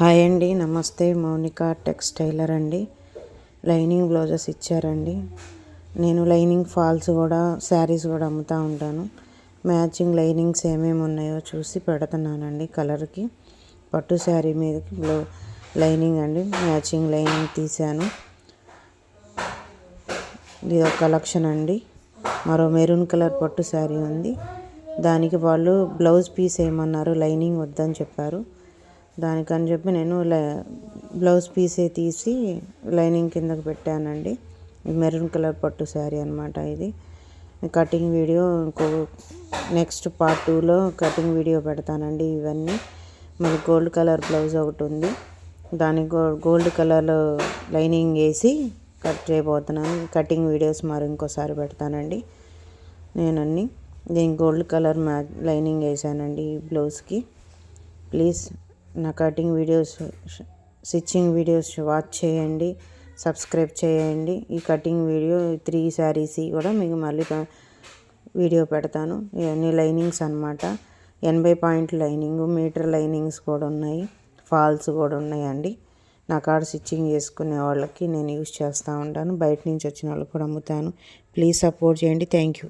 Hi అండి నమస్తే. మౌనిక టెక్స్టైలర్ అండి. లైనింగ్ బ్లౌజెస్ ఇచ్చారండి. నేను లైనింగ్ ఫాల్స్ కూడా శారీస్ కూడా అమ్ముతూ ఉంటాను. మ్యాచింగ్ లైనింగ్స్ ఏమేమి ఉన్నాయో చూసి పెడుతున్నానండి కలర్కి. పట్టు శారీ మీదకి బ్లౌ లైనింగ్ అండి. మ్యాచింగ్ లైనింగ్ తీశాను. ఇది ఒక కలెక్షన్ అండి. మరో మెరూన్ కలర్ పట్టు శారీ ఉంది. దానికి వాళ్ళు బ్లౌజ్ పీస్ ఏమన్నారు లైనింగ్ వద్దని చెప్పారు. దానికని చెప్పి నేను బ్లౌజ్ పీసే తీసి లైనింగ్ కిందకు పెట్టానండి. మెరూన్ కలర్ పట్టు శారీ అనమాట ఇది. కటింగ్ వీడియో ఇంకో నెక్స్ట్ పార్ట్ టూలో కటింగ్ వీడియో పెడతానండి ఇవన్నీ. మరి గోల్డ్ కలర్ బ్లౌజ్ ఒకటి ఉంది. దానికి గోల్డ్ కలర్ లైనింగ్ వేసి కట్ చేయబోతున్నాను. కటింగ్ వీడియోస్ మరి ఇంకోసారి పెడతానండి. నేనన్నీ. దీనికి గోల్డ్ కలర్ మ్యా లైనింగ్ వేసానండి ఈ బ్లౌజ్కి. ప్లీజ్ నా cutting videos stitching videos watch చేయండి సబ్స్క్రైబ్ చేయండి. ఈ కటింగ్ వీడియో త్రీ శారీస్ కూడా మీకు మళ్ళీ వీడియో పెడతాను. ఇవన్నీ లైనింగ్స్ అనమాట ఎనభై పాయింట్ లైనింగ్ మీటర్ లైనింగ్స్ కూడా ఉన్నాయి. ఫాల్స్ కూడా ఉన్నాయండి. నా కాడ స్టిచ్చింగ్ చేసుకునే వాళ్ళకి నేను యూస్ చేస్తూ ఉంటాను. బయట నుంచి వచ్చిన వాళ్ళకి కూడా అమ్ముతాను. ప్లీజ్ సపోర్ట్ చేయండి. Thank you.